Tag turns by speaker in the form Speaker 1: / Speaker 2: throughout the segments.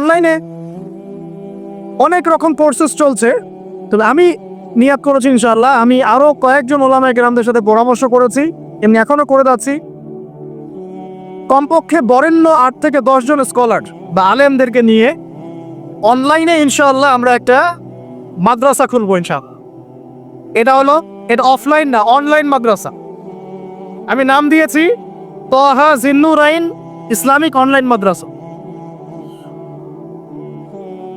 Speaker 1: অনলাইনে অনেক রকম কোর্সেস চলছে। তবে আমি নিয়াত করেছি ইনশাল্লাহ আমি আরও কয়েকজন ওলামা গ্রামদের সাথে পরামর্শ করেছি, এমনি এখনও করে যাচ্ছি। কমপক্ষে বরেণ্য আট থেকে দশজন স্কলার বা আলেমদেরকে নিয়ে অনলাইনে ইনশাআল্লাহ আমরা একটা মাদ্রাসা খুলবো ইনশাআল্লাহ। এটা হলো, এটা অফলাইন না অনলাইন মাদ্রাসা। আমি নাম দিয়েছি, তহা জিন্নুরাইন ইসলামিক অনলাইন মাদ্রাসা।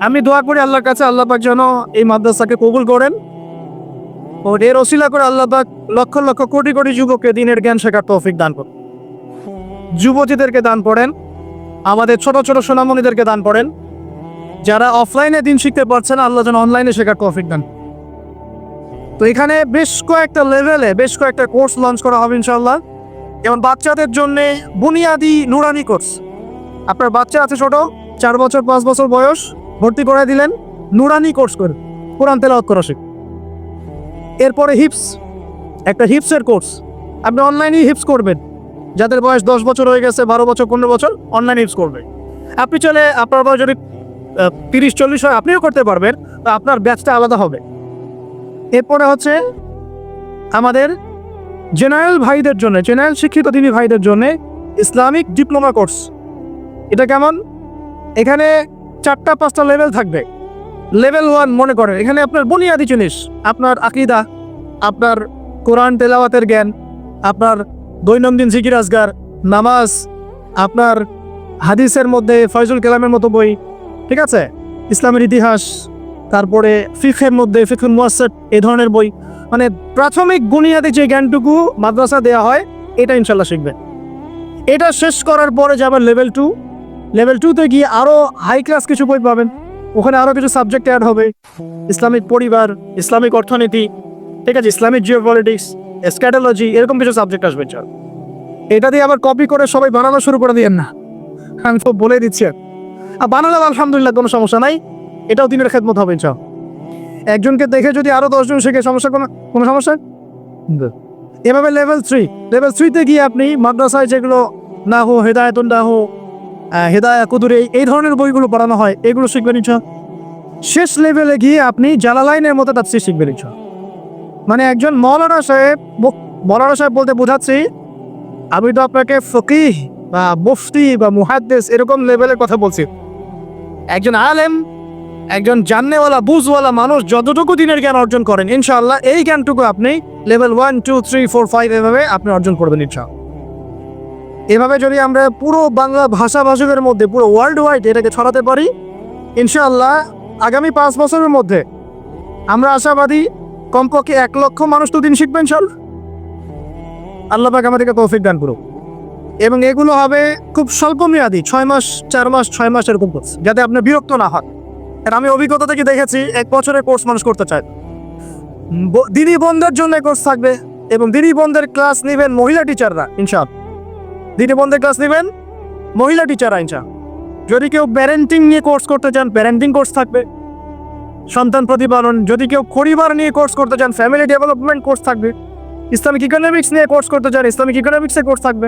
Speaker 1: আমি দোয়া করি আল্লাহর কাছে, আল্লাহ পাক যেন এই মাদ্রাসাকে কবুল করেন। ও এর অশিলা করে আল্লাহ পাক লক্ষ লক্ষ কোটি কোটি যুবককে দিনের জ্ঞান শেখার তৌফিক দান করেন। যুবতীদেরকে দান করেন, আমাদের ছোট ছোট সোনামণিদেরকে দান করেন। যারা অফলাইনে দিন শিখতে পারছেন আল্লাহ যেন অনলাইনে শেখার তৌফিক দান তো এখানে বেশ কয়েকটা লেভেলে বেশ কয়েকটা কোর্স লঞ্চ করা হবে ইনশাল্লাহ যেমন বাচ্চাদের জন্য বুনিয়াদি নুরানি কোর্স আপনার বাচ্চা আছে ছোট, চার বছর, পাঁচ বছর বয়স। ভর্তি করে দিলেন নুরানি কোর্স করে, কোরআন তেলাওয়াত করা শিখ। এরপরে হিপস, একটা হিপসের কোর্স। আপনি অনলাইনেই হিপস করবেন। যাদের বয়স দশ বছর হয়ে গেছে, বারো বছর, পনেরো বছর, অনলাইন হিপস করবে। আপনি চলে, আপনার বয়স যদি তিরিশ, চল্লিশ হয়, আপনিও করতে পারবেন, তো আপনার ব্যাচটা আলাদা হবে। এরপরে হচ্ছে আমাদের জেনারেল ভাইদের জন্য, জেনারেল শিক্ষিত দিনী ভাইদের জন্য ইসলামিক ডিপ্লোমা কোর্স। এটা কেমন? এখানে চারটা, পাঁচটা লেভেল থাকবে। লেভেল ওয়ান মনে করেন, এখানে আপনার বুনিয়াদি জিনিস, আপনার আকিদা, আপনার কোরআন তেলাওয়াতের জ্ঞান, আপনার দৈনন্দিন জিকির আজগার, নামাজ, আপনার হাদিসের মধ্যে ফয়জুল কালামের মতো বই, ঠিক আছে? ইসলামের ইতিহাস, তারপরে ফিফের মধ্যে ফিফুল মুয়াসেট এই ধরনের বই। মানে প্রাথমিক বুনিয়াদি যে জ্ঞানটুকু মাদ্রাসা দেওয়া হয়, এটা ইনশাল্লাহ শিখবেন। এটা শেষ করার পরে যাবেন লেভেল টু লেভেল টুতে গিয়ে আরও হাই ক্লাস কিছু বই পাবেন। ওখানে আরও কিছু সাবজেক্ট অ্যাড হবে। ইসলামিক পরিবার, ইসলামিক অর্থনীতি, ঠিক আছে, ইসলামিক জিও পলিটিক্স স্ক্যাটোলজি এরকম কিছু সাবজেক্ট আসবে, চল। এটা দিয়ে আবার কপি করে সবাই বানানো শুরু করে দিয়েন না। আমি তো বলে দিচ্ছি আর। বানালে আলহামদুলিল্লাহ কোনো সমস্যা নাই। এটাও দিনের খেদমত হবে, চল। একজনকে দেখে যদি আরও দশজন শেখে, সমস্যা কোনো কোনো সমস্যা? এভাবে লেভেল থ্রি লেভেল থ্রিতে গিয়ে আপনি মাদ্রাসায় যেগুলো না হো, হেদায়তন না হো হেদায়া কুদুরে, এই ধরনের বইগুলো পড়ানো হয়, এগুলো শিখবেন ইচ্ছা শেষ লেভেলে গিয়ে আপনি জালালাইনের মতো তার শিখবেন ইচ্ছা মানে একজন মৌলানা সাহেব মৌলানা সাহেব বলতে বোঝাচ্ছি, আমি তো আপনাকে ফকিহ বা মুফতি বা মুহাদ্দেস এরকম লেভেলের কথা বলছি। একজন আলেম, একজন জাননেওয়ালা, বুঝওয়ালা মানুষ যতটুকু দিনের জ্ঞান অর্জন করেন, ইনশাআল্লাহ এই জ্ঞানটুকু আপনি level one two three four five এভাবে আপনি অর্জন করবেন ইনশা এভাবে যদি আমরা পুরো বাংলা ভাষাভাষীদের মধ্যে, পুরো ওয়ার্ল্ড ওয়াইড এটাকে ছড়াতে পারি, ইনশাআল্লাহ আগামী পাঁচ বছরের মধ্যে আমরা আশাবাদী কমপক্ষে এক লক্ষ মানুষ তো দিন শিখবেন চল আল্লাহ আমাদেরকে তৌফিক দান করুক। এবং এগুলো হবে খুব স্বল্প মেয়াদি, ছয় মাস, চার মাস, ছয় মাস এরকম কোর্স যাতে আপনি বিরক্ত না হন। আর আমি অভিজ্ঞতা থেকে দেখেছি, এক বছরের কোর্স মানুষ করতে চায়। দিনী বন্ধের জন্য কোর্স থাকবে, এবং দিনী বন্ধের ক্লাস নেবেন মহিলা টিচাররা ইনশাল দিনী বন্ধের ক্লাস নেবেন? মহিলা টিচার ইনশাল যদি কেউ প্যারেন্টিং নিয়ে কোর্স করতে চান প্যারেন্টিং কোর্স থাকবে। সন্তান প্রতিপালন। যদি কেউ পরিবার নিয়ে কোর্স করতে চান ফ্যামিলি ডেভেলপমেন্ট কোর্স থাকবে। ইসলামিক ইকোনমিক্স নিয়ে কোর্স করতে চান ইসলামিক ইকোনমিক্সের কোর্স থাকবে।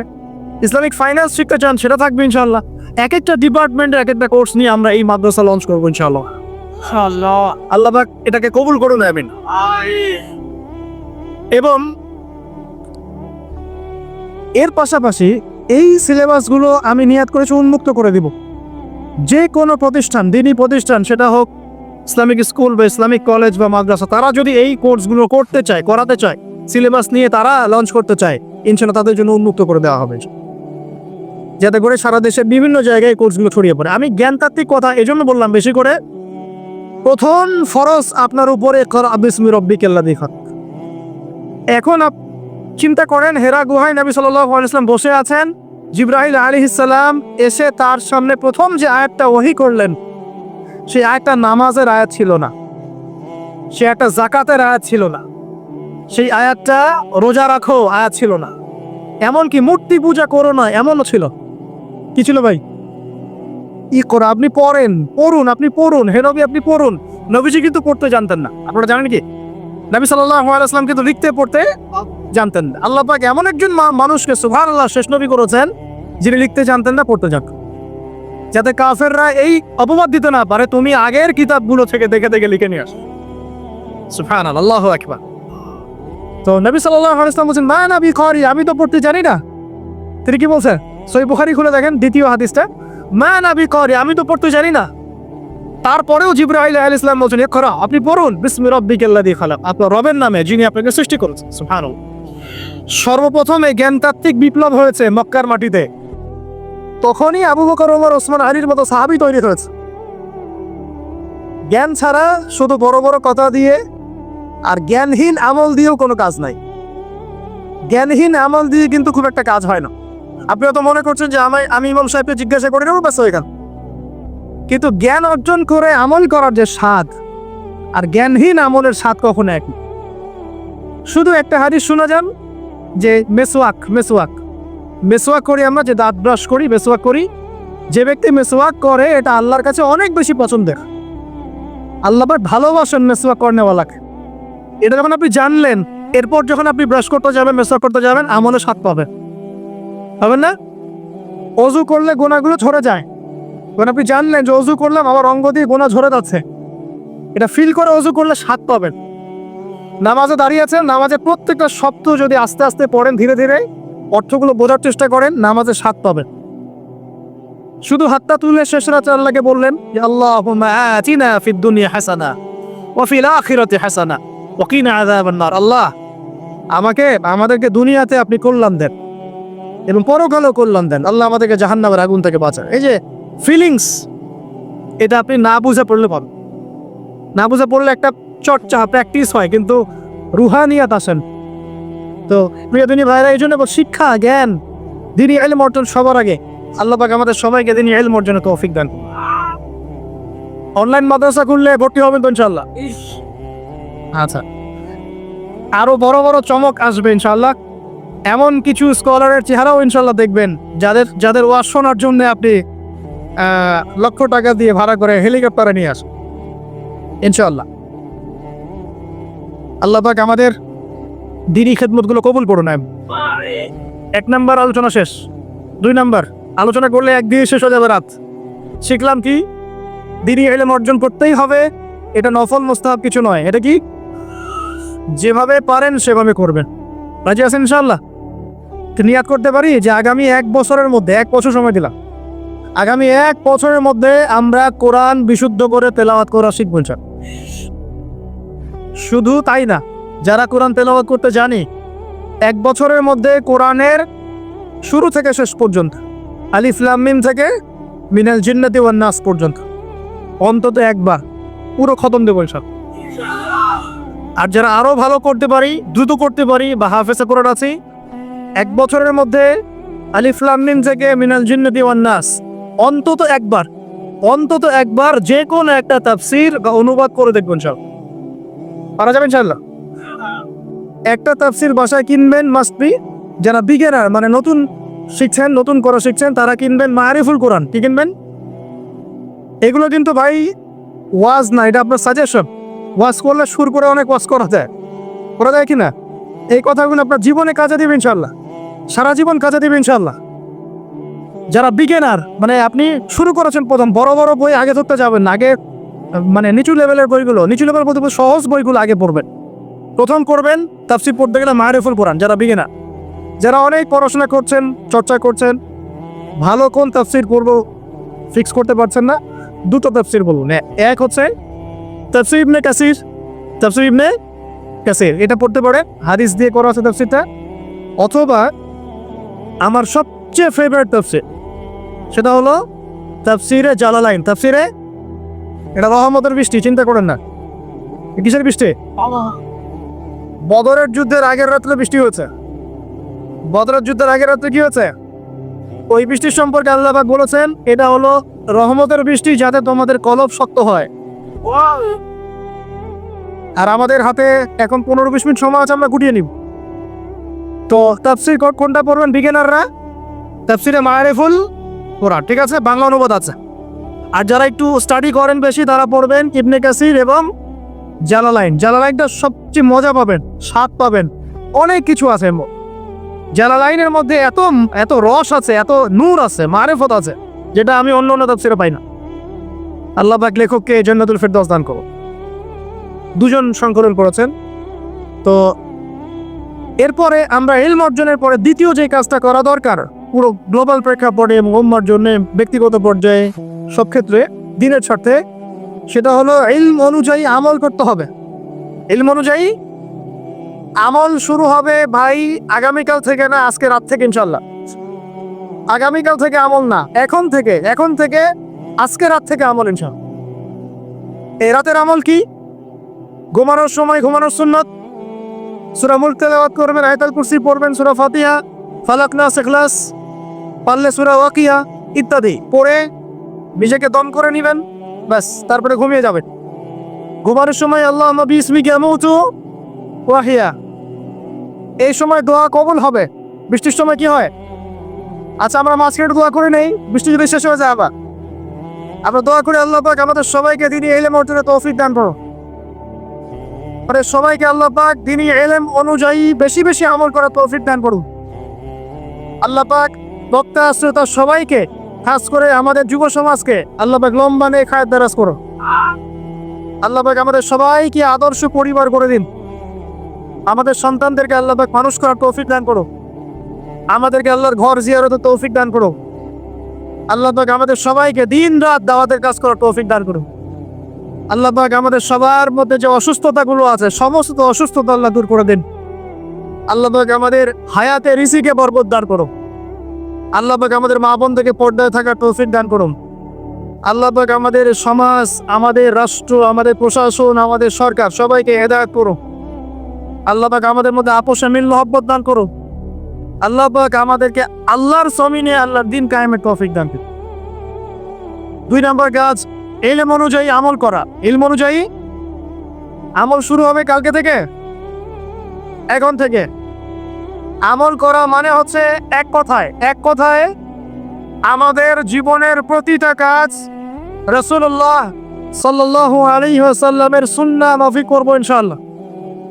Speaker 1: ইসলামিক ফাইন্যান্স শিখতে চান সেটা থাকবে ইনশাল্লাহ এক একটা ডিপার্টমেন্টের এক একটা কোর্স নিয়ে আমরা এই মাদ্রাসা লঞ্চ করব ইনশাল্লাহ আল্লাহ পাক এটাকে কবুল করুন আমিন। এবং এর পাশাপাশি এই সিলেবাসগুলো আমি নিয়াত করেছি, উন্মুক্ত করে দিব। যে কোনো প্রতিষ্ঠান, দিনী প্রতিষ্ঠান, সেটা হোক ইসলামিক স্কুল বা ইসলামিক কলেজ বা মাদ্রাসা, তারা যদি এই কোর্সগুলো করতে চায়, করাতে চায়, সিলেবাস নিয়ে তারা লঞ্চ করতে চায় ইনশাল্লাহ তাদের জন্য উন্মুক্ত করে দেওয়া হবে। যাতে করে সারা দেশের বিভিন্ন জায়গায় কোর্সগুলো ছড়িয়ে পড়ে। আমি জ্ঞানতাত্ত্বিক কথা এজন্য বললাম বেশি করে। প্রথম ফরজ আপনার উপরে এখন আপ চিন্তা করেন, হেরা গুহায় নবী সাল্লাম বসে আছেন। জিব্রাহিল আলী ইসাল্লাম এসে তার সামনে প্রথম যে আয়াতটা ওহি করলেন, সেই আয়াতটা নামাজের আয়াত ছিল না। সে একটা জাকাতের আয়াত ছিল না। সেই আয়াতটা রোজা রাখো আয়াত ছিল না। এমনকি মূর্তি পূজা করো না, এমনও ছিল। কি ছিল ভাই? ই করো, আপনি পড়েন, পড়ুন, আপনি পড়ুন, হে নবী আপনি পড়ুন। নবীজি কিন্তু পড়তে জানতেন না। আপনারা জানেন কি? নবী আলাইহি কিন্তু লিখতে পড়তে জানতেন। না আল্লাহ পাক এমন একজন মানুষকে সুবহানাল্লাহ শেষ নবী করেছেন, যিনি লিখতে জানতেন না, পড়তে জানতেন যাতে কাফেররা এই অপবাদ দিতে না পারে, তুমি আগের কিতাবগুলো থেকে দেখে দেখে লিখে নিয়ে আসো। সুফান আল্লাহ একবার তো নবী সাল্লাহ ইসলাম বলছেন না নবী করি আমি তো পড়তে জানি না। তিনি কি বলছেন? সই বুখারি খুলে দেখেন দ্বিতীয় হাদিসটা। মা নবী করি আমি তো পড়তে জানি না। তারপরেও জিব্রাইল আল ইসলাম বলছেন খরা আপনি পড়ুন। বিসমি রব্বিকাল্লাযী খালাক। আপনার রবের নামে যিনি আপনাকে সৃষ্টি করেছেন, সুবহানাল্লাহ। সর্বপ্রথম এই জ্ঞানতাত্ত্বিক বিপ্লব হয়েছে মক্কার মাটিতে। তখনই আবু বকর, ওমর, ওসমান, আলীর মতো সাহাবি তৈরি হয়েছে জ্ঞান ছাড়া শুধু বড় বড় কথা দিয়ে আর জ্ঞানহীন আমল দিয়েও কোনো কাজ নাই। জ্ঞানহীন আমল দিয়ে কিন্তু খুব একটা কাজ হয় না। আপনি হয়তো মনে করছেন যে আমি আমি ইমাম সাহেবকে জিজ্ঞাসা করে নেব ব্যাস এখান কিন্তু জ্ঞান অর্জন করে আমল করার যে স্বাদ, আর জ্ঞানহীন আমলের স্বাদ কখনো এক শুধু একটা হাদিস শোনা যান যে মেসোয়াক মেসোয়াক। মেসোয়াক করি আমরা, যে দাঁত ব্রাশ করি, মেসোয়াক করি। যে ব্যক্তি মেসোয়াক করে, এটা আল্লাহর কাছে অনেক বেশি পছন্দের। আল্লাহ ভালোবাসেন মেসোয়াক করেনেওয়ালাকে। এটা যখন আপনি জানলেন, এরপর যখন আপনি ব্রাশ করতে যাবেন, মেসোয়াক করতে যাবেন, আমলে স্বাদ পাবেন পাবেন না? অজু করলে গোনাগুলো ঝরে যায়। যখন আপনি জানলেন যে অজু করলাম আমার অঙ্গ দিয়ে গোনা ঝরে যাচ্ছে। এটা ফিল করে অজু করলে স্বাদ পাবেন। নামাজে দাঁড়িয়ে আছেন নামাজে প্রত্যেকটা শব্দ যদি আস্তে আস্তে পড়েন, ধীরে ধীরে অর্থগুলো বোঝার চেষ্টা করেন, নামাজে স্বাদ পাবেন। শুধু হাতটা তুলে শেষ রাতে আল্লাহকে বললেন আল্লাহ হাসানা আল্লাহ, আমাকে, আমাদেরকে দুনিয়াতে আপনি কল্যাণ দেন এবং পরকালেও কল্যাণ দেন। আল্লাহ আমাদেরকে জাহান্নামের আগুন থেকে বাঁচান। এই যে ফিলিংস এটা আপনি না বুঝে পড়লে পাবেন। না বুঝে পড়লে একটা চর্চা প্র্যাকটিস হয় কিন্তু রুহানিয়াত আসেন তো প্রিয় দিনী ভাইরা এই জন্য শিক্ষা জ্ঞান দিনী এলম অর্জন সবার আগে। আল্লাহ পাক আমাদের সবাইকে দিনী এলম অর্জনে তৌফিক দেন। অনলাইন মাদ্রাসা খুললে ভর্তি হবেন তো ইনশাল্লাহ আচ্ছা। আরও বড় বড় চমক আসবে ইনশাল্লাহ এমন কিছু স্কলারের চেহারাও ইনশাল্লাহ দেখবেন যাদের যাদের ওয়াজ শোনার জন্য আপনি লক্ষ টাকা দিয়ে ভাড়া করে হেলিকপ্টারে নিয়ে আসেন। ইনশাল্লাহ আল্লাহ পাক আমাদের দিনই খেদমতগুলো কবুল করুন। এক নাম্বার আলোচনা শেষ। দুই নাম্বার, আলোচনা করলে এক দিয়ে শেষ হয়ে যাবে রাত। শিখলাম কি? দিনই এলেম অর্জন করতেই হবে, এটা নফল, মোস্তাহাব কিছু নয়। এটা কি? যেভাবে পারেন, সেভাবে করবেন। রাজি আছেন ইনশাল্লাহ তো নিয়াত করতে পারি যে আগামী এক বছরের মধ্যে, এক বছর সময় দিলাম। আগামী এক বছরের মধ্যে আমরা কোরআন বিশুদ্ধ করে তেলাওয়াত করা শিখব। শুধু তাই না, যারা কোরআন তেলাওয়াত করতে জানি, এক বছরের মধ্যে কোরআনের শুরু থেকে শেষ পর্যন্ত লাম মিম থেকে মিনাল জিন্নাতি ওয়ান নাস পর্যন্ত, অন্তত একবার, পুরো খতম দেবো ইনশাল্লাহ। আর যারা আরও ভালো করতে পারি, দ্রুত করতে পারি, বা হাফেজা কোরআন আছি, এক বছরের মধ্যে লাম মিম থেকে মিনাল জিন্নাতি ওয়ান নাস, অন্তত একবার অন্তত একবার যে কোনো একটা তাফসির বা অনুবাদ করে দেখবেন সব পারা যাবে ইনশাল্লাহ একটা তাফসির বাসায় কিনবেন মাস্ট বি যারা বিগেনার মানে নতুন শিখছেন, নতুন করা শিখছেন, তারা কিনবেন মারিফুল কোরআন। কি কিনবেন? এগুলো কিন্তু ভাই ওয়াজ না, এটা আপনার সাজেশন ওয়াজ করলে সুর করে অনেক ওয়াজ করা যায়। করা যায় কি না এই কথাগুলো আপনার জীবনে কাজে দিবে ইনশাল্লাহ সারা জীবন কাজে দিবে ইনশাল্লাহ যারা বিগেনার মানে আপনি শুরু করেছেন প্রথম, বড় বড় বই আগে ধরতে যাবেন আগে মানে নিচু লেভেলের বইগুলো, নিচু লেভেল বলতে সহজ বইগুলো আগে পড়বেন। প্রথম করবেন, তাফসির পড়তে গেলে মায়ারিফুল কোরআন যারা বিগেনার যারা অনেক পড়াশোনা করছেন, চর্চা করছেন, ভালো কোন তাফসির পড়ব ফিক্স করতে পারছেন না, দুটো তাফসির বলুন। এক হচ্ছে তাফসির ইবনে কাসির, তাফসির ইবনে কাসির। এটা পড়তে পারে হাদিস দিয়ে করা আছে তাফসিরটা। অথবা আমার সবচেয়ে ফেভারিট তাফসির, সেটা হলো তাফসিরে জালালাইন। তাফসিরে এটা রহমতের বৃষ্টি, চিন্তা করেন না। কিসের বৃষ্টি? বদরের যুদ্ধের আগের রাত্রে বৃষ্টি হয়েছে। বদরের যুদ্ধের আগের রাত্রে কি হয়েছে? ওই বৃষ্টির সম্পর্কে আল্লাহ পাক বলেছেন, এটা হলো রহমতের বৃষ্টি যাতে তোমাদের কলব শক্ত হয়। আর আমাদের হাতে এখন পনেরো বিশ মিনিট সময় আছে, আমরা গুটিয়ে নিব। তো তাফসির কোনটা পড়বেন বিগিনাররা? তাফসিরে মায়ারিফুল ওরা ঠিক আছে? বাংলা অনুবাদ আছে। আর যারা একটু স্টাডি করেন বেশি, তারা পড়বেন ইবনে কাসির এবং জালালাইন। জালালাইনটা সবচেয়ে মজা পাবেন, স্বাদ পাবেন। অনেক কিছু আছে। জালালাইনের মধ্যে এত এত রস আছে, এত নূর আছে, মারেফত আছে, যেটা আমি অন্য অন্য তাফসিরে পাই না। আল্লাহ পাক লেখককে জান্নাতুল ফেরদৌস দান করো দুজন সংকলন করেছেন। তো এরপরে আমরা এলম অর্জনের পরে দ্বিতীয় যে কাজটা করা দরকার পুরো গ্লোবাল প্রেক্ষাপটে এবং উম্মার জন্য ব্যক্তিগত পর্যায়ে সব ক্ষেত্রে দিনের স্বার্থে, সেটা হলো ইলম অনুযায়ী আমল করতে হবে। ইলম অনুযায়ী আমল শুরু হবে ভাই আগামীকাল থেকে না, আজকে রাত থেকে ইনশাল্লাহ আগামীকাল থেকে আমল না, এখন থেকে এখন থেকে আজকে রাত থেকে আমল ইনশাল্লাহ এই রাতের আমল কি? ঘুমানোর সময়, ঘুমানোর সুন্নত। সুরা মুল্ক করবেন, আয়তাল কুরসি পড়বেন, সুরা ফাতিহা। ফালাক নাস ইখলাস পারলে সুরা ওয়াকিয়া ইত্যাদি পড়ে নিজেকে দম করে নেবেন, ব্যাস, তারপরে ঘুমিয়ে যাবেন। ঘুমানোর সময় আল্লাহ বিসমিকে আমৌতু ওয়াহিয়া। এই সময় দোয়া কবুল হবে। বৃষ্টির সময় কি হয়? আচ্ছা আমরা মাঝখানে দোয়া করে নেই, বৃষ্টি যদি শেষ হয়ে যায় আবার। আমরা দোয়া করে আল্লাহ পাক আমাদের সবাইকে দিনই এলেম অর্জনে তৌফিক দান করো মানে সবাইকে আল্লাহ পাক দিনই এলেম অনুযায়ী বেশি বেশি আমল করার তৌফিক দান করুন। আল্লাহ পাক বক্তা, শ্রোতা সবাইকে, খাস করে আমাদের যুব সমাজকে, আল্লাহ পাক লম্বা নিয়ে খায়ের দারাজ করো। আল্লাহ পাক আমাদের সবাইকে আদর্শ পরিবার করে দিন। আমাদের সন্তানদেরকে আল্লাহ পাক মানুষ করার তৌফিক দান করো। আমাদেরকে আল্লাহর ঘর জিয়ারতের তৌফিক দান করো। আল্লাহ পাক আমাদের সবাইকে দিন রাত দাওয়াতের কাজ করার তৌফিক দান করো। আল্লাহ পাক আমাদের সবার মধ্যে যে অসুস্থতাগুলো আছে, সমস্ত অসুস্থতা আল্লাহ দূর করে দিন। আল্লাহ পাক আমাদের হায়াতে রিসিকে বরবত দান করো আল্লাহ পাক আমাদের মা বোন থেকে পর্দায় থাকার তৌফিক দান করুন। আল্লাহ পাক আমাদের সমাজ, আমাদের রাষ্ট্র, আমাদের প্রশাসন, আমাদের সরকার সবাইকে হেদায়ত করো আল্লাহ পাক আমাদের মধ্যে আপোষে মিল মহব্বত দান করো আল্লাহ পাক আমাদেরকে আল্লাহর সমিনে আল্লাহর দিন কায়েমের তৌফিক দান করুন। দুই নম্বর কাজ এলম অনুযায়ী আমল করা। ইলম অনুযায়ী আমল শুরু হবে কালকে থেকে? এখন থেকে। আমল করা মানে হচ্ছে এক কথায় এক কথায় আমাদের জীবনের প্রতিটা কাজ রসুল্লাহ সাল্লাহ আলী সাল্লামের সুন্না মাফি করব ইনশাল্লাহ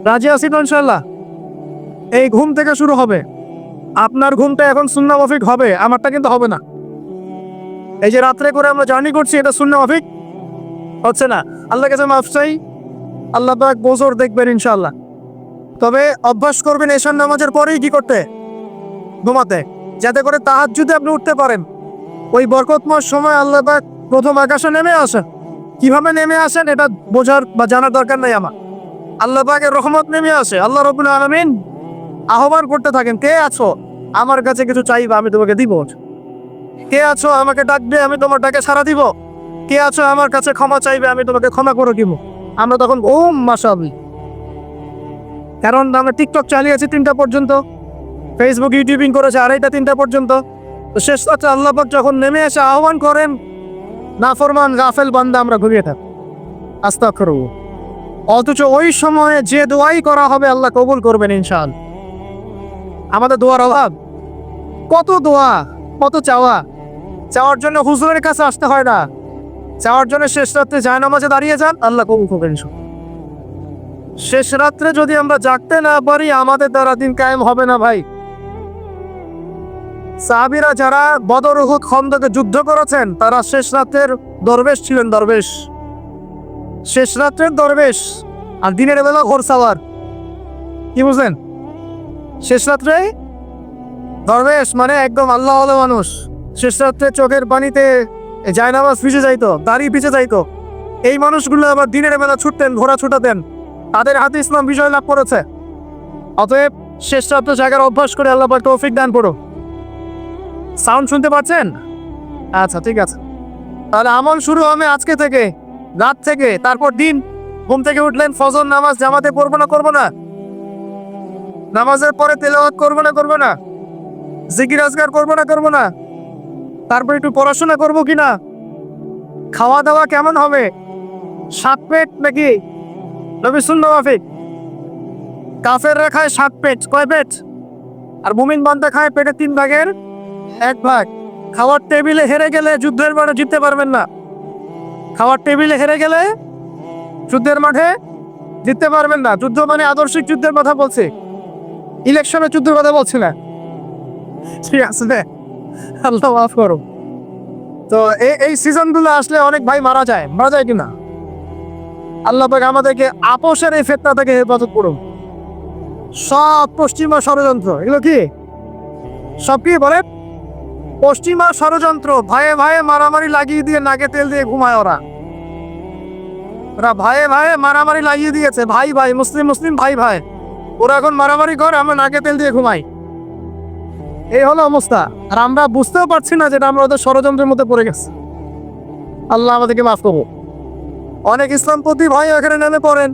Speaker 1: রাজি আছি তো ইনশাল্লাহ এই ঘুম থেকে শুরু হবে। আপনার ঘুমটা এখন সুন্না মাফিক হবে, আমারটা কিন্তু হবে না। এই যে রাত্রে করে আমরা জার্নি করছি, এটা সুন্না মাফিক? হচ্ছে না। আল্লাহ কাছে মাফ চাই। আল্লাহ পাক গোজর দেখবেন ইনশাল্লাহ তবে অভ্যাস করবেন এশার নামাজের পরেই কি করতে? ঘুমাতে। যাতে করে তাহার যদি আপনি উঠতে পারেন। ওই বরকতময় সময় আল্লাহ প্রথম আকাশে নেমে আসেন। কীভাবে নেমে আসেন এটা বোঝার বা জানার দরকার নাই আমার। আল্লাহ পাকের রহমত নেমে আসে। আল্লাহ রবুল আলমিন আহ্বান করতে থাকেন, কে আছো? আমার কাছে কিছু চাইবা, আমি তোমাকে দিব। কে আছো? আমাকে ডাকবে, আমি তোমার ডাকে সারা দিব। কে আছো? আমার কাছে ক্ষমা চাইবে, আমি তোমাকে ক্ষমা করে দিব। আমরা তখন, ওম মাসাবি কারণ আমরা টিকটক চালিয়েছি তিনটা পর্যন্ত। ফেসবুক ইউটিউবিং করেছে আড়াইটা তিনটা পর্যন্ত। তো শেষ কথা আল্লাহ যখন নেমে এসে আহ্বান করেন, নাফরমান গাফেল বান্দা, আমরা ঘুরিয়ে থাকি। আস্তা করব অথচ ওই সময়ে যে দোয়াই করা হবে আল্লাহ কবুল করবেন ইনশাল আমাদের দোয়ার অভাব। কত দোয়া, কত চাওয়া। চাওয়ার জন্য হুজুরের কাছে আসতে হয় না। চাওয়ার জন্য শেষ রাত্রে যায় নামাজে দাঁড়িয়ে যান, আল্লাহ কবুল করবেন ইনশাল্লাহ। শেষ রাত্রে যদি আমরা জাগতে না পারি, আমাদের দ্বারা দিন কায়েম হবে না ভাই। সাহাবিরা যারা বদর উহুদ খন্দকে যুদ্ধ করেছেন, তারা শেষ রাতের দরবেশ ছিলেন দরবেশ। শেষ রাত্রের দরবেশ আর দিনের বেলা ঘোর সাওয়ার কি বুঝলেন? শেষ রাত্রে দরবেশ মানে একদম আল্লাহ আল্লাহ মানুষ। শেষ রাত্রে চোখের পানিতে জায়নামাজ পিছে যাইতো, দাড়ি পিছে যাইতো। এই মানুষগুলো আবার দিনের বেলা ছুটতেন, ঘোড়া ছুটাতেন। তাদের হাতে ইসলাম বিজয় লাভ করেছে। অতএব শেষ রাত্রে জায়গার অভ্যাস করে আল্লাহ তৌফিক দান করো। সাউন্ড শুনতে পাচ্ছেন? আচ্ছা ঠিক আছে। তাহলে আমল শুরু হবে আজকে থেকে, রাত থেকে, তারপর দিন। ঘুম থেকে উঠলেন, ফজর নামাজ জামাতে পড়ব না, করব না। নামাজের পরে তেলাওয়াত করব না করব না। জিকির আজগার করব না করব না। তারপর একটু পড়াশোনা করব কি না খাওয়া দাওয়া কেমন হবে? সাত পেট নাকি নবী সুন্না মাফিক। কাফের খায় সাত পেট, কয় পেট? আর মুমিন বান্দা খায় পেটে তিন ভাগের এক ভাগ। খাওয়ার টেবিলে হেরে গেলে যুদ্ধের মাঠে জিততে পারবেন না। খাওয়ার টেবিলে হেরে গেলে যুদ্ধের মাঠে জিততে পারবেন না। যুদ্ধ মানে আদর্শিক যুদ্ধের কথা বলছে। ইলেকশনের যুদ্ধের কথা বলছি না। ঠিক আছে আল্লাহ মাফ করো তো এই এই সিজনগুলো আসলে অনেক ভাই মারা যায়। মারা যায় কিনা? আল্লাহ পাক আমাদেরকে আপোষের এই ফেতনা থেকে হেফাজত করুন। সব পশ্চিমা ষড়যন্ত্র, এগুলো কি? সব কি বলে পশ্চিমা ষড়যন্ত্র ভাইয়ে ভাইয়ে মারামারি লাগিয়ে দিয়ে নাকে তেল দিয়ে ঘুমায় ওরা। ওরা ভাইয়ে ভাইয়ে মারামারি লাগিয়ে দিয়েছে, ভাই ভাই, মুসলিম মুসলিম ভাই ভাই। ওরা এখন মারামারি করে, আমরা নাকে তেল দিয়ে ঘুমাই। এই হলো অবস্থা। আর আমরা বুঝতেও পারছি না যেটা আমরা ওদের ষড়যন্ত্রের মধ্যে পড়ে গেছি। আল্লাহ আমাদেরকে মাফ করব অনেক ইসলামপন্থী ভাই এখানে নেমে পড়েন।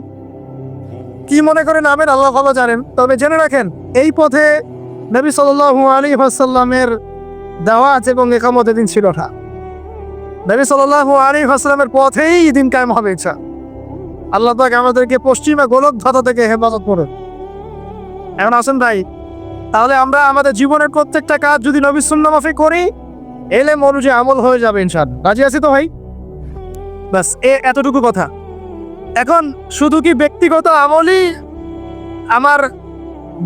Speaker 1: কি মনে করে নামেন আল্লাহ ভালো জানেন। তবে জেনে রাখেন, এই পথে নবী সাল্লাল্লাহু আলী হাসাল্লামের দাওয়াত এবং একামতের দিন ছিল না। নবী সাল্লাল্লাহু আলী হাসাল্লামের পথেই দিন কায়েম হবে ইচ্ছা আল্লাহ তাকে আমাদেরকে পশ্চিমা গোলক ধাতা থেকে হেফাজত করুন। এখন আসেন ভাই, তাহলে আমরা আমাদের জীবনের প্রত্যেকটা কাজ যদি নবী সুন্না মাফিক করি এলে অনুযায়ী আমল হয়ে যাবে ইনশাল রাজি আছি তো ভাই? ব্যাস এ এতটুকু কথা। এখন শুধু কি ব্যক্তিগত আমলই আমার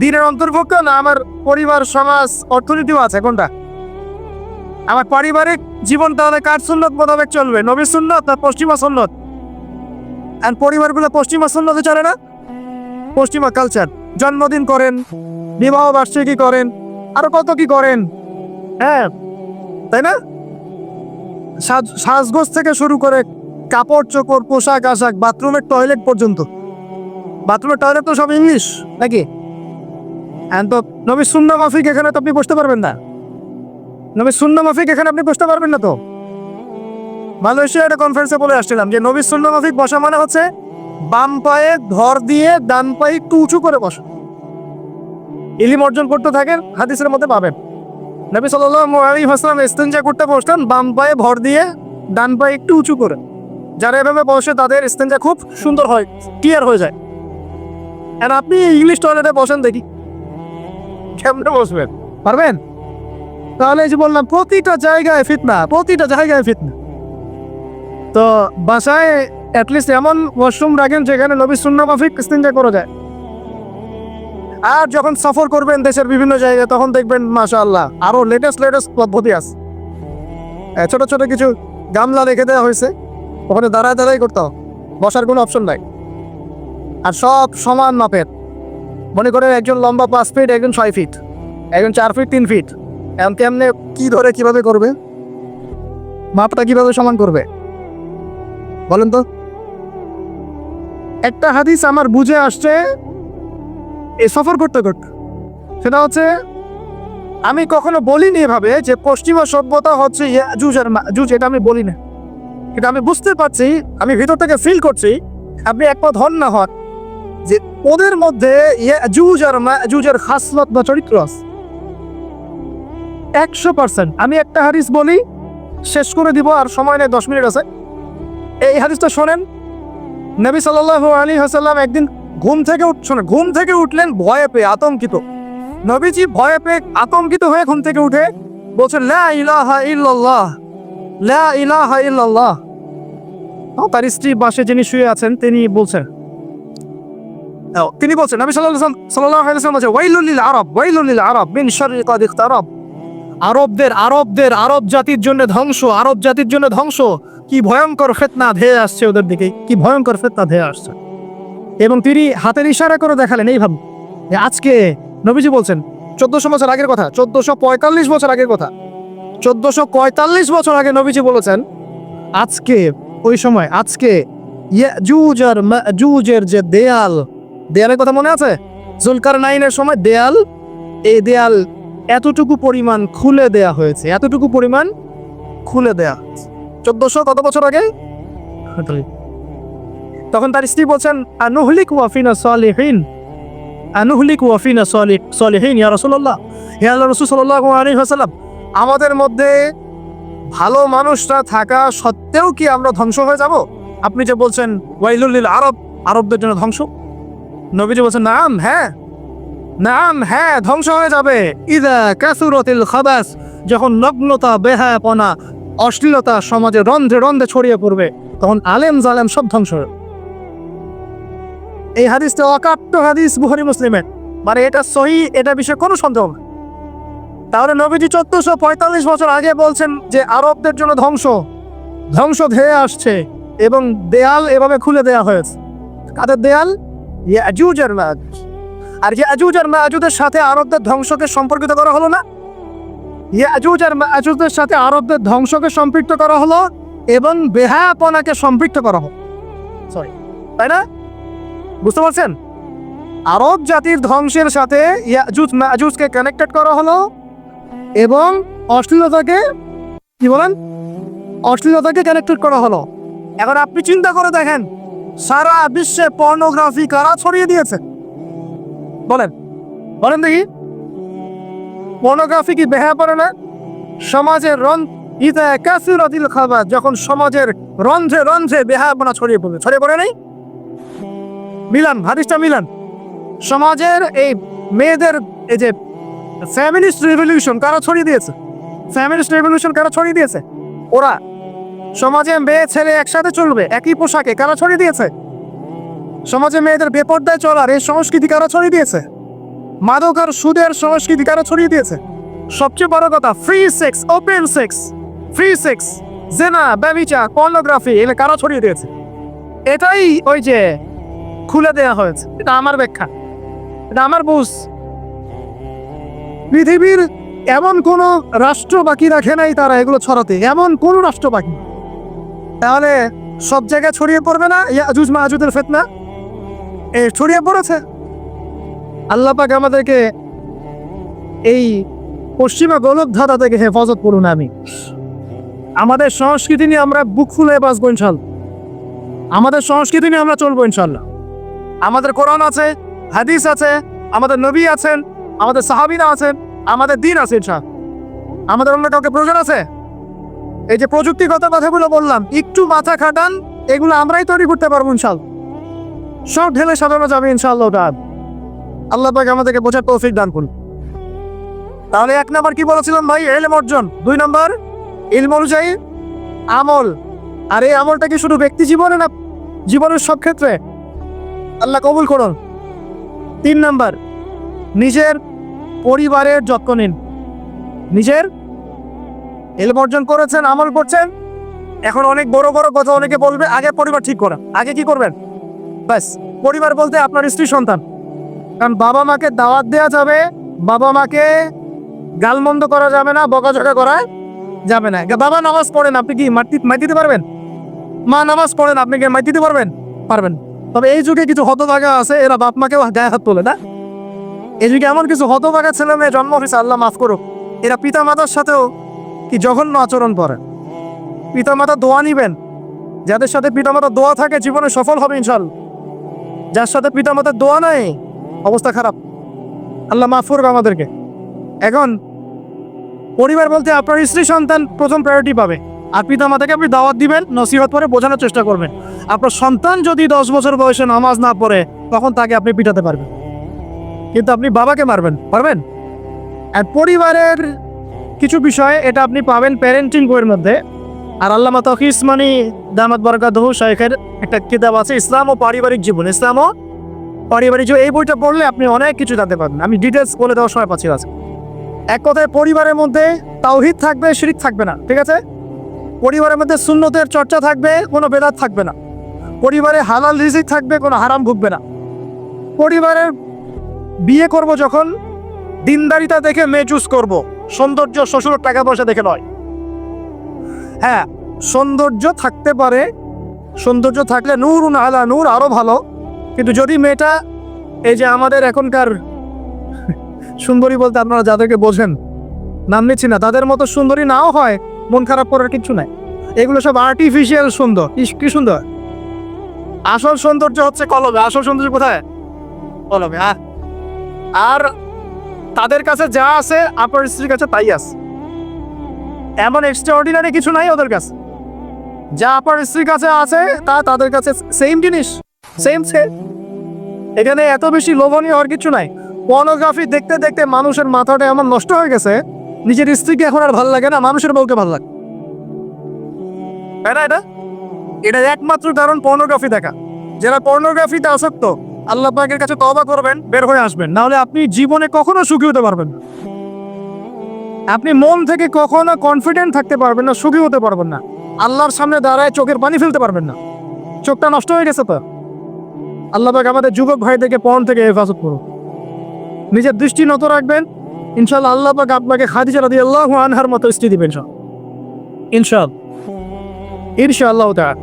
Speaker 1: দিনের অন্তর্ভুক্ত না, আমার পরিবার, সমাজ, অর্থনীতিও আছে? কোনটা? আমার পারিবারিক জীবন তাহলে কার সুন্নত মোতাবেক চলবে? নবী সুন্নত না পশ্চিমা সুন্নত? আর পরিবারগুলো পশ্চিমা সুন্নতে চলে না? পশ্চিমা কালচার জন্মদিন করেন, বিবাহ বার্ষিকী করেন, আরও কত কি করেন? হ্যাঁ তাই না? সাজ, সাজগোজ থেকে শুরু করে কাপড়, চোপড়, পোশাক, আশাক, বাথরুমের টয়লেট পর্যন্ত। বাথরুমের টয়লেট তো সব ইংলিশ নাকি? হ্যাঁ তো নবী শূন্য মাফিক এখানে তো আপনি বসতে পারবেন না। নবী শূন্য মাফিক এখানে আপনি বসতে পারবেন না তো। মালয়েশিয়া একটা কনফারেন্সে বলে আসছিলাম যে নবী শূন্য মাফিক বসা মানে হচ্ছে বাম পায়ে ধর দিয়ে ডান পায়ে একটু উঁচু করে বসা। ইলিম অর্জন করতে থাকেন, হাদিসের মধ্যে পাবেন। নবী সাল্লাল্লাহু আলাইহি ওয়াসাল্লাম ইস্তেনজা করতে বসতেন, বাম পায়ে ভর দিয়ে ডান পায়ে একটু উঁচু করে। যারা এভাবে বসে তাদের ইস্তেনজা খুব সুন্দর হয় ক্লিয়ার হয়ে যায়। আর আপনি ইংলিশ টয়লেটে বসেন দেখি। কেমনে বসবেন? পারবেন? তাহলে এই যে বললাম প্রতিটা জায়গায় ফিতনা প্রতিটা জায়গায় ফিতনা তো বাসায় অ্যাটলিস্ট এমন ওয়াশরুম রাখেন যেখানে নবী সুন্না মাফিক ইস্তেনজা করা যায়। আর যখন সফর করবেন দেশের বিভিন্ন জায়গায় তখন দেখবেন মাশা আল্লাহ আরও লেটেস্ট লেটেস্ট পদ্ধতি আছে। ছোট ছোট কিছু গামলা রেখে দেওয়া হয়েছে। ওখানে দাঁড়ায় দাঁড়াই করতে। বসার কোনো অপশন নাই। আর সব সমান মাপের। মনে করেন একজন লম্বা পাঁচ ফিট একজন ছয় ফিট একজন চার ফিট তিন ফিট এমন কেমনে কি ধরে কীভাবে করবে? মাপটা কীভাবে সমান করবে? বলেন তো। একটা হাদিস আমার বুঝে আসছে, এ সফর করতে করতে। সেটা হচ্ছে, আমি কখনো বলিনি এভাবে যে পশ্চিমা সভ্যতা হচ্ছে ইয়াজুজ আর মাজুজ এটা আমি বলি না এটা আমি বুঝতে পারছি, আমি ভিতর থেকে ফিল করছি, আপনি একমত হন না হন, যে ওদের মধ্যে মাজুজের খাসলত বা চরিত্র আছে। একশো পার্সেন্ট আমি একটা হাদিস বলি, শেষ করে দিব, আর সময় নেই, দশ মিনিট আছে। এই হাদিসটা শোনেন, নবী সাল্লাল্লাহু আলী হাসাল্লাম একদিন ঘুম থেকে উঠ শোনে ঘুম থেকে উঠলেন ভয়ে পেয়ে, আতঙ্কিত। নবীজি ভয়ে পেয়ে আতঙ্কিত হয়ে ঘুম থেকে উঠে বলছেন লা ইলাহা ইল্লাল্লাহ, লা ইলাহা ইল্লাল্লাহ। তার স্ত্রী বাসে যিনি শুয়ে আছেন, তিনি বলছেন তিনি বলছেন, নবী আলাইহি ওয়াসাল্লাম ওয়াইলুল আরব, ওয়াইলুল লিল আরব, মিন শাররি কাদ ইখতারাব আরবদের আরবদের, আরব জাতির জন্য ধ্বংস, আরব জাতির জন্য ধ্বংস। কি ভয়ঙ্কর ফেতনা ধেয়ে আসছে ওদের দিকে, কি ভয়ঙ্কর ফেতনা ধেয়ে আসছে। এবং তিনি হাতের ইশারা করে দেখালেন এইভাবে যে আজকে নবীজি বলছেন, চোদ্দশো বছর আগের কথা, চোদ্দশো পঁয়তাল্লিশ বছর আগের কথা, চোদ্দশো পঁয়তাল্লিশ বছর আগে নবীজি বলেছেন, আজকে ওই সময় আজকে ইয়াজুজ আর যে দেয়াল, দেয়ালের কথা মনে আছে? জুলকার নাইনের সময় দেয়াল, এই দেয়াল এতটুকু পরিমাণ খুলে দেয়া হয়েছে, এতটুকু পরিমাণ খুলে দেয়া চোদ্দশো কত বছর আগে? তখন তার স্ত্রী বলছেন, আনুহলিক ওয়াফিনা সালিহিন, আনুহলিক ওয়াফিনা সালিহ সালিহিন, ইয়া রাসূলুল্লাহ হে আল্লাহ রাসূল সাল্লাল্লাহু আলাইহি ওয়াসাল্লাম। আমাদের মধ্যে ভালো মানুষরা থাকা সত্ত্বেও কি আমরা ধ্বংস হয়ে যাব? আপনি যে বলছেন ওয়াইলুল্লিল আরব আরবদের জন্য ধ্বংস? নবীজি বলছেন, নাম হ্যাঁ। নাম হ্যাঁ ধ্বংস হয়ে যাবে। ইদা কাসুরতিল খাবাস, যখন নগ্নতা, বেহায়াপনা, অশ্লীলতা সমাজে রন্ধ্রে রন্ধ্রে ছড়িয়ে পড়বে, তখন আলেম জালেম সব ধ্বংস এই হাদিসটা অকাট্য হাদিস বুহারি মুসলিমের। মানে এটা সহি, এটা বিষয়ে কোনো সন্দেহ নেই। তাহলে নবীজি চোদ্দশো পঁয়তাল্লিশ বছর আগে বলছেন যে আরবদের জন্য ধ্বংস। ধ্বংস ধেয়ে আসছে এবং দেয়াল এভাবে খুলে দেয়া হয়েছে। কাদের দেয়াল? ইয়াজুজ আর মাজুজ আর ইয়াজুজ আর মাজুদের সাথে আরবদের ধ্বংসকে সম্পর্কিত করা হলো না। ইয়াজুজ আর মাজুদের সাথে আরবদের ধ্বংসকে সম্পৃক্ত করা হলো এবং বেহায়াপনাকে সম্পৃক্ত করা হলো। সরি তাই না? বুঝতে পারছেন? আরব জাতির ধ্বংসের সাথে ইয়াজুজ মাজুজকে কানেক্টেড করা হলো এবং অশ্লীলতাকে, কি বলেন? অশ্লীলতাকে কানেক্টেড করা হলো। এখন আপনি চিন্তা করে দেখেন, সারা বিশ্বে পর্নোগ্রাফি কারা ছড়িয়ে দিয়েছে? বলেন বলেন দেখি। পর্নোগ্রাফি কি বেহা পড়ে না? সমাজের রন ইতা কাসিরাতিল খাবার, যখন সমাজের রন্ধ্রে রন্ধ্রে বেহাপনা ছড়িয়ে পড়বে। ছড়িয়ে পড়ে নেই? মিলান, হাদিসটা মিলান। সমাজের এই মেয়েদের, এই যে ফ্যামিলিস্ট রেভলিউশন কারা ছড়িয়ে দিয়েছে? ফ্যামিলিস্ট রেভলিউশন কারা ছড়িয়ে দিয়েছে? ওরা সমাজে মেয়ে, ছেলে একসাথে চলবে, একই পোশাকে কারা ছড়িয়ে দিয়েছে? সমাজে মেয়েদের বেপর্দায় চলার এই সংস্কৃতি কারা ছড়িয়ে দিয়েছে? মাদক আর সুদের সংস্কৃতি কারা ছড়িয়ে দিয়েছে? সবচেয়ে বড় কথা free sex open sex free sex জেনা ব্যবিচা পর্নোগ্রাফি এগুলো কারা ছড়িয়ে দিয়েছে? এটাই ওই যে খুলে দেয়া হয়েছে। এটা আমার ব্যাখ্যা। এটা আমার বুঝ। পৃথিবীর এমন কোন রাষ্ট্র বাকি রাখে নাই তারা এগুলো ছড়াতে, এমন কোন রাষ্ট্র বাকি তাহলে সব জায়গায় ছড়িয়ে পড়বে না? ইয়াজুজ মাহাজুদের ফেতনা? এ, ছড়িয়ে পড়েছে? আল্লাহ আমাদেরকে এই পশ্চিমা গোলক ধাঁধা থেকে হেফাজত করুন আমি আমাদের সংস্কৃতি নিয়ে আমরা বুক ফুলে বাঁচবো, ইনশাল্লাহ। আমাদের সংস্কৃতি নিয়ে আমরা চলবো, ইনশাল্লাহ। আমাদের কোরআন আছে, হাদিস আছে, আমাদের নবী আছেন আমাদের সাহাবিনা আছেন, আমাদের দিন আছে ইনশাল্লাহ আমাদের অন্য কাউকে প্রয়োজন আছে? এই যে প্রযুক্তিগত কথাগুলো বললাম, একটু মাথা খাটান, এগুলো আমরাই তৈরি করতে পারব ইনশাল্লাহ। সব ঢেলে সাজানো যাবে ইনশাআল্লাহ তাআলা আল্লাহ পাক আমাদেরকে বোঝার তৌফিক দান করুন। তাহলে এক নাম্বার কি বলেছিলাম ভাই? এলম অর্জন। দুই নাম্বার, ইলম অনুযায়ী আমল। আর এই আমলটা কি শুধু ব্যক্তি জীবনে না, জীবনের সব ক্ষেত্রে? আল্লাহ কবুল করুন। তিন নাম্বার নিজের পরিবারের যত্ন নিন। নিজের এল অর্জন করেছেন, আমল করছেন। এখন অনেক বড় বড় কথা অনেকে বলবে, আগে পরিবার ঠিক করা। আগে কি করবেন? ব্যাস, পরিবার বলতে আপনার স্ত্রী, সন্তান। কারণ বাবা মাকে দাওয়াত দেওয়া যাবে, বাবা মাকে গালমন্দ করা যাবে না, বকাঝকা করা যাবে না। বাবা নামাজ পড়েন, আপনি কি মাটি মাই দিতে পারবেন? মা নামাজ পড়েন, আপনি কি মাই দিতে পারবেন? পারবেন। তবে এই যুগে কিছু হতভাগা আছে, এরা বাপ মাকেও গায়ে হাত তোলে, না? যুগে এমন কিছু হতভাগা ছেলে মেয়ে জন্ম হয়েছে, আল্লাহ মাফ করুক। এরা পিতা মাতার সাথেও কি জঘন্য আচরণ করে। পিতা মাতা দোয়া নিবেন। যাদের সাথে পিতা মাতার দোয়া থাকে, জীবনে সফল হবে ইনশাল যার সাথে পিতা মাতার দোয়া নাই, অবস্থা খারাপ। আল্লাহ মাফ করবে আমাদেরকে। এখন, পরিবার বলতে আপনার স্ত্রী, সন্তান প্রথম প্রায়োরিটি পাবে। আর পিতা মাতাকে আপনি দাওয়াত দিবেন, নসিহত করে বোঝানোর চেষ্টা করবেন। আপনার সন্তান যদি দশ বছর বয়সে নামাজ না পড়ে, তখন তাকে আপনি পিটাতে পারবেন। কিন্তু আপনি বাবাকে মারবেন, পারবেন? আর পরিবারের কিছু বিষয় এটা আপনি পাবেন প্যারেন্টিং বইয়ের মধ্যে। আর আল্লামা তকি ইসমানি দামাত বরকাদহ শাইখের একটা কিতাব আছে, ইসলাম ও পারিবারিক জীবন। ইসলাম ও পারিবারিক জীবন। এই বইটা পড়লে আপনি অনেক কিছু জানতে পারবেন। আমি ডিটেলস বলে দেওয়ার সময় পাচ্ছি আজকে। এক কথায় পরিবারের মধ্যে তাওহিদ থাকবে, শিরিক থাকবে না, ঠিক আছে? পরিবারের মধ্যে সুন্নতের চর্চা থাকবে, কোনো বেদাত থাকবে না। পরিবারে হালাল রিজিক থাকবে, কোনো হারাম ভুগবে না। পরিবারের বিয়ে করব যখন দিনদারিতা দেখে মেয়ে চুজ করব। সৌন্দর্য শ্বশুর টাকা পয়সা দেখে নয়। হ্যাঁ সৌন্দর্য থাকতে পারে। সৌন্দর্য থাকলে নূর আলা, নূর আরও ভালো। কিন্তু যদি মেয়েটা এই যে আমাদের এখনকার সুন্দরী বলতে আপনারা যাদেরকে বোঝেন, নাম নিচ্ছি না, তাদের মতো সুন্দরী নাও হয়, মন খারাপ করার কিছু নাই। এগুলো সব আর্টিফিশিয়াল সুন্দর। কি সুন্দর। আসল সৌন্দর্য হচ্ছে কলমে। আসল সৌন্দর্য কোথায়? কলমে আর আর তাদের কাছে যা আছে আপনার স্ত্রীর কাছে তাই আছে। এমন এক্সট্রাঅর্ডিনারি কিছু নাই ওদের কাছে। যা আপনার স্ত্রীর কাছে আছে, তা তাদের কাছে সেম জিনিস সেম সেম এখানে এত বেশি লোভনীয় হওয়ার কিছু নাই। পর্নোগ্রাফি দেখতে দেখতে মানুষের মাথাটা এমন নষ্ট হয়ে গেছে, নিজের স্ত্রীকে এখন আর ভালো লাগে না, মানুষের বউকে ভালো লাগে। তাই না এটা? এটা একমাত্র কারণ পর্নোগ্রাফি দেখা। যারা পর্নোগ্রাফিতে আসক্ত আল্লাহ পাকের কাছে তবা করবেন, বের হয়ে আসবেন। না হলে আপনি জীবনে কখনো সুখী হতে পারবেন। আপনি মন থেকে কখনো কনফিডেন্ট থাকতে পারবেন না, সুখী হতে পারবেন না। আল্লাহর সামনে দাঁড়ায় চোখের পানি ফেলতে পারবেন না। চোখটা নষ্ট হয়ে গেছে তো? আল্লাহ আমাদের যুবক ভাইদেরকে পণ থেকে হেফাজত করুন। নিজের দৃষ্টি নত রাখবেন। ইনশাল্লাহ আল্লাহ পাক আপনাকে খাদিজা রাদি আল্লাহ আনহার মতো স্ত্রী দিবেন ইনশাল ইনশাআল্লাহ। তাআলা।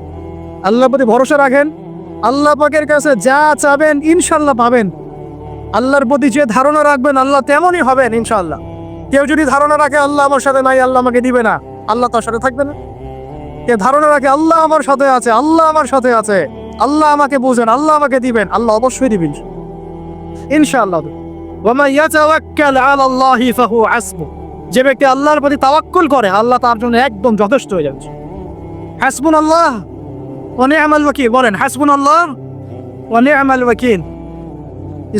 Speaker 1: আল্লাহ প্রতি ভরসা রাখেন। আল্লাহ পাকের কাছে যা চাবেন, ইনশাল্লাহ পাবেন। আল্লাহর প্রতি যে ধারণা রাখবেন, আল্লাহ তেমনই হবেন, ইনশাল্লাহ। কেউ যদি ধারণা রাখে, আল্লাহ আমার সাথে নাই, আল্লাহ আমাকে দিবে না, আল্লাহ তার সাথে থাকবে না। কে ধারণা রাখে, আল্লাহ আমার সাথে আছে, আল্লাহ আমার সাথে আছে, আল্লাহ আমাকে বুঝেন, আল্লাহ আমাকে দিবেন, আল্লাহ অবশ্যই দিবেন ইনশাআল্লাহ যে ব্যক্তি আল্লাহর প্রতি তাওয়াক্কুল করে, আল্লাহ তার জন্য একদম যথেষ্ট হয়ে যাচ্ছে। হাসবুন আল্লাহ ওয়া নি'মাল ওয়াকিল, বলেন হাসবুন আল্লাহ ওয়া নি'মাল ওয়াকিল।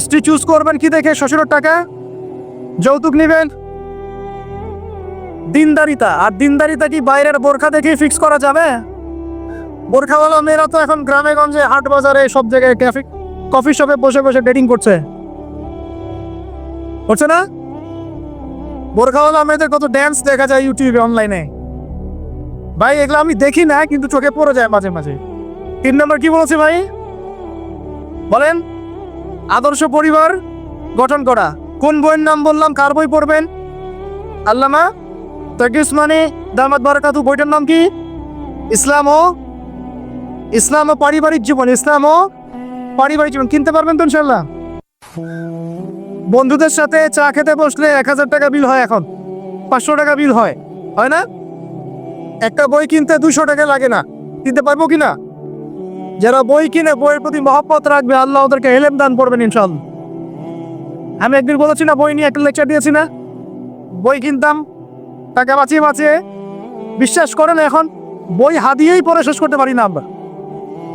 Speaker 1: স্ত্রী চুজ করবেন কি দেখে, শ্বশুরের টাকা? যৌতুক নেবেন? দিনদারিতা, আর দিনদারিতা কি বাইরের বোরখা দেখে ফিক্স করা যাবে? বোরখাওয়ালা মেয়েরা তো এখন গ্রামে গঞ্জে, হাট বাজারে, সব জায়গায় ক্যাফে কফি শপে বসে বসে ডেটিং করছে। করছে না? বোরখাওয়ালা মেয়েদের কত ড্যান্স দেখা যায় ইউটিউবে অনলাইনে ভাই, এগুলো আমি দেখি না, কিন্তু চোখে পড়ে যায় মাঝে মাঝে। তিন নম্বর কি বলেছে ভাই? বলেন, আদর্শ পরিবার গঠন করা। কোন বইয়ের নাম বললাম, কার বই পড়বেন? আল্লামা তকিস মানে দামাত বারাকাতু, বইটার নাম কি? ইসলাম ও ইসলাম ও পারিবারিক জীবন, ইসলাম ও পারিবারিক জীবন। কিনতে পারবেন তো ইনশাল্লাহ বন্ধুদের সাথে চা খেতে বসলে এক হাজার টাকা বিল হয় এখন। পাঁচশো টাকা বিল হয়। হয় না? একটা বই কিনতে দুশো টাকা লাগে না। কিনতে পারব কি না যারা বই কিনে, বইয়ের প্রতি মহব্বত রাখবে, আল্লাহ ওদেরকে এলেম দান করবেন ইনশাল্লাহ আমি একদিন বলেছি না, বই নিয়ে একটা লেকচার দিয়েছি না। বই কিনতাম, টাকা বাঁচিয়ে বাঁচিয়ে। বিশ্বাস করেন এখন, বই হাদিয়েই পরে শেষ করতে পারি না আমরা।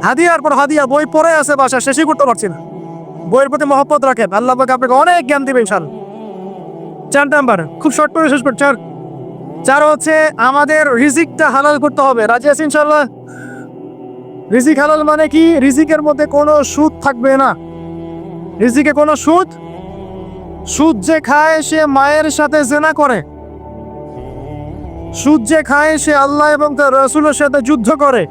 Speaker 1: হাদিয়ার পর হাদিয়া, বই পড়ে আছে বাসা শেষই করতে পারছি না। বইয়ের প্রতি মহব্বত রাখেন, আল্লাহ আপনাকে অনেক জ্ঞান দিবে ইনশাল চার নাম্বার, খুব শর্ট করে শেষ করছি চার হচ্ছে আমাদের রিজিকটা হালাল করতে হবে। রাজি আছি ইনশাল্লাহ রিজিক হালাল মানে কি? রিজিকের মধ্যে কোনো সুদ থাকবে না। রিজিকে কোনো সুদ? সুদ যে খায় সে মায়ের সাথে জেনা করে। সুদ যে খায় সে আল্লাহ এবং তার রসুলের সাথে যুদ্ধ করে।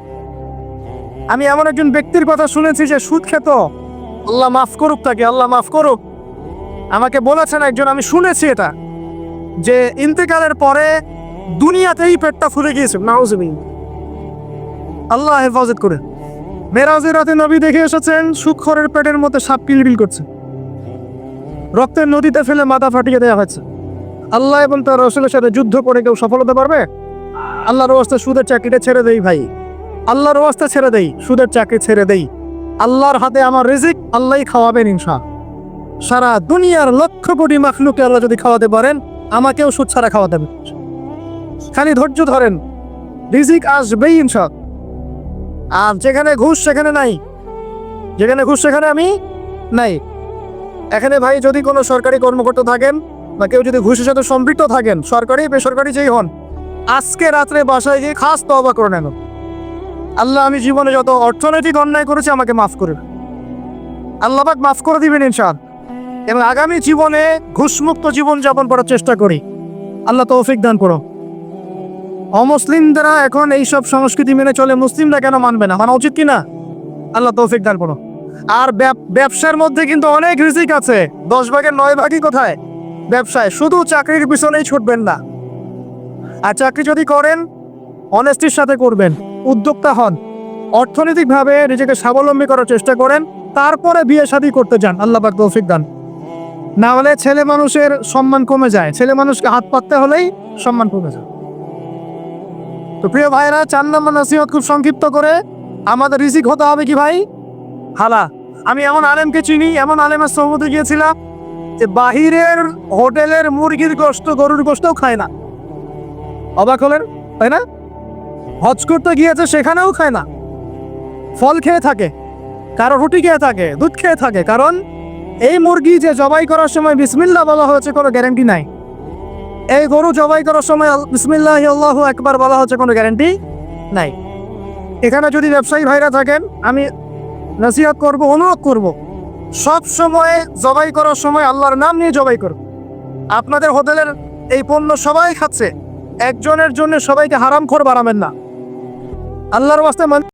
Speaker 1: আমি এমন একজন ব্যক্তির কথা শুনেছি যে সুদ খেত। আল্লাহ মাফ করুক তাকে, আল্লাহ মাফ করুক। আমাকে বলেছেন একজন, আমি শুনেছি এটা। যে ইন্তেকালের পরে দুনিয়াতেই পেটটা ফুলে গিয়েছে নাউজবিন আল্লাহ হেফাজত করে। মেরাজের রাতে নবী দেখে এসেছেন সুখরের পেটের মধ্যে সাপ কিলবিল করছে। রক্তের নদীতে ফেলে মাথা ফাটিয়ে দেওয়া হয়েছে। আল্লাহ এবং তার রসুলের সাথে যুদ্ধ করে কেউ সফল হতে পারবে? আল্লাহর অবস্থা সুদের চাকরিটা ছেড়ে দেই ভাই। আল্লাহর অবস্থা ছেড়ে দেই, সুদের চাকরি ছেড়ে দেই। আল্লাহর হাতে আমার রিজিক, আল্লাহই খাওয়াবেন ইনশা সারা দুনিয়ার লক্ষ কোটি মাখলুকে আল্লাহ যদি খাওয়াতে পারেন, আমাকেও সুদ ছাড়া খাওয়াতে হবে খালি ধৈর্য ধরেন। রিজিক আসবেই ইনশা আর যেখানে ঘুষ, সেখানে নাই। যেখানে ঘুষ, সেখানে আমি নাই। এখানে ভাই, যদি কোনো সরকারি কর্মকর্তা থাকেন বা কেউ যদি ঘুষের সাথে সম্পৃক্ত থাকেন, সরকারি, বেসরকারি যেই হন, আজকে রাত্রে বাসায় গিয়ে খাস তবা করে নেন। আল্লাহ, আমি জীবনে যত অর্থনৈতিক অন্যায় করেছি, আমাকে মাফ করে আল্লাহ পাক মাফ করে দিবেন ইনশাল এবং আগামী জীবনে ঘুষমুক্ত জীবন যাপন করার চেষ্টা করি। আল্লাহ তৌফিক দান করো অমুসলিমরা এখন এইসব সংস্কৃতি মেনে চলে, মুসলিমরা কেন মানবে না? মানা উচিত কি না আল্লাহ তৌফিক দান করো আর ব্যব- ব্যবসার মধ্যে কিন্তু অনেক রিজিক আছে। দশ ভাগের নয় ভাগই কোথায়? ব্যবসায়। শুধু চাকরির পিছনেই ছুটবেন না। আর চাকরি যদি করেন অনেস্টির সাথে করবেন, উদ্যোক্তা হন, অর্থনৈতিকভাবে নিজেকে স্বাবলম্বী করার চেষ্টা করেন, তারপরে বিয়ে শাদী করতে যান। আল্লাহ পাক তৌফিক দান। না হলে ছেলে মানুষের সম্মান কমে যায়। ছেলে মানুষকে হাত পাততে হলেই সম্মান কমে যায়। তো প্রিয় ভাইরা চার নম্বর নসিহত খুব সংক্ষিপ্ত করে। আমাদের রিজিক হতে হবে কি ভাই? হালা, আমি এমন আলেমকে চিনি, এমন আলেমের সহমতে গিয়েছিলাম যে বাহিরের হোটেলের মুরগির গোস্ত গরুর গোস্তও খায় না। অবাক হলেন? তাই না? হজ করতে গিয়েছে, সেখানেও খায় না। ফল খেয়ে থাকে, কারও রুটি খেয়ে থাকে, দুধ খেয়ে থাকে, কারণ এই মুরগি যে জবাই করার সময় বিসমিল্লা বলা হয়েছে, কোনো গ্যারান্টি নাই। এই গরু জবাই করার সময় বিসমিল্লাহ, আল্লাহু একবার বলা হচ্ছে, কোনো গ্যারেন্টি নাই। এখানে যদি ব্যবসায়ী ভাইরা থাকেন, আমি নসিহত করব, অনুরোধ করব, সব সময় জবাই করার সময় আল্লাহর নাম নিয়ে জবাই করব আপনাদের হোটেলের এই পণ্য সবাই খাচ্ছে, একজনের জন্য সবাইকে হারাম খোর বাড়াবেন না। আল্লাহর মান-